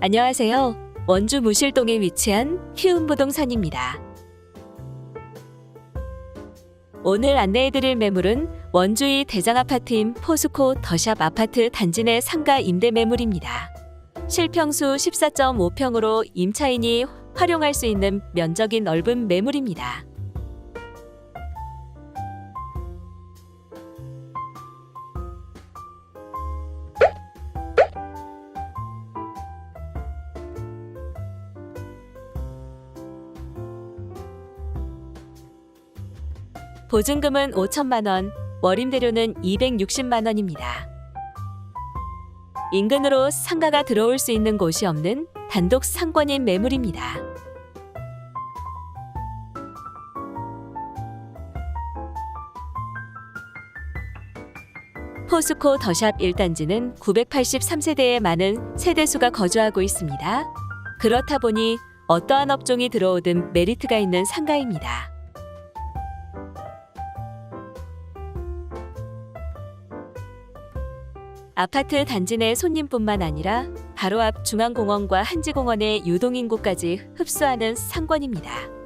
안녕하세요. 원주 무실동에 위치한 희운부동산입니다. 오늘 안내해드릴 매물은 원주의 대장아파트인 포스코 더샵 아파트 단지 내 상가 임대 매물입니다. 실평수 14.5평으로 임차인이 활용할 수 있는 면적이 넓은 매물입니다. 보증금은 5천만 원, 월임 대료는 260만 원입니다. 인근으로 상가가 들어올 수 있는 곳이 없는 단독 상권인 매물입니다. 포스코 더샵 1단지는 983세대의 많은 세대수가 거주하고 있습니다. 그렇다 보니 어떠한 업종이 들어오든 메리트가 있는 상가입니다. 아파트 단지 내 손님뿐만 아니라 바로 앞 중앙공원과 한지공원의 유동인구까지 흡수하는 상권입니다.